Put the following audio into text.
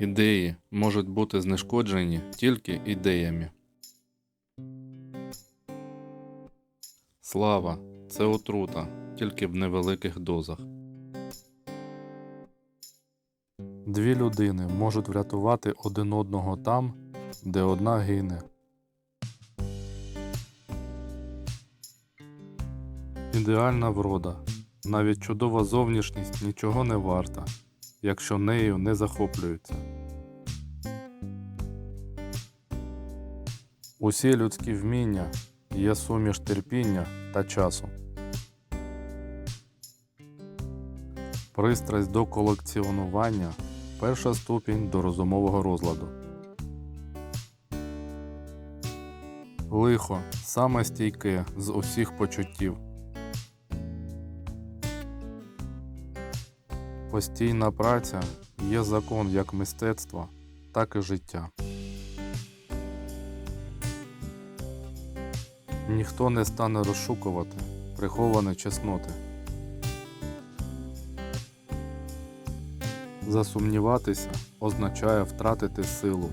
Ідеї можуть бути знешкоджені тільки ідеями. Слава це отрута, тільки в невеликих дозах. Дві людини можуть врятувати один одного там, де одна гине. Ідеальна врода. Навіть чудова зовнішність нічого не варта, якщо нею не захоплюються. Усі людські вміння є суміш терпіння та часу. Пристрасть до колекціонування перша ступінь до розумового розладу. Лихо саме стійке з усіх почуттів. Постійна праця є закон як мистецтва, так і життя. Ніхто не стане розшукувати приховані чесноти. Засумніватися означає втратити силу.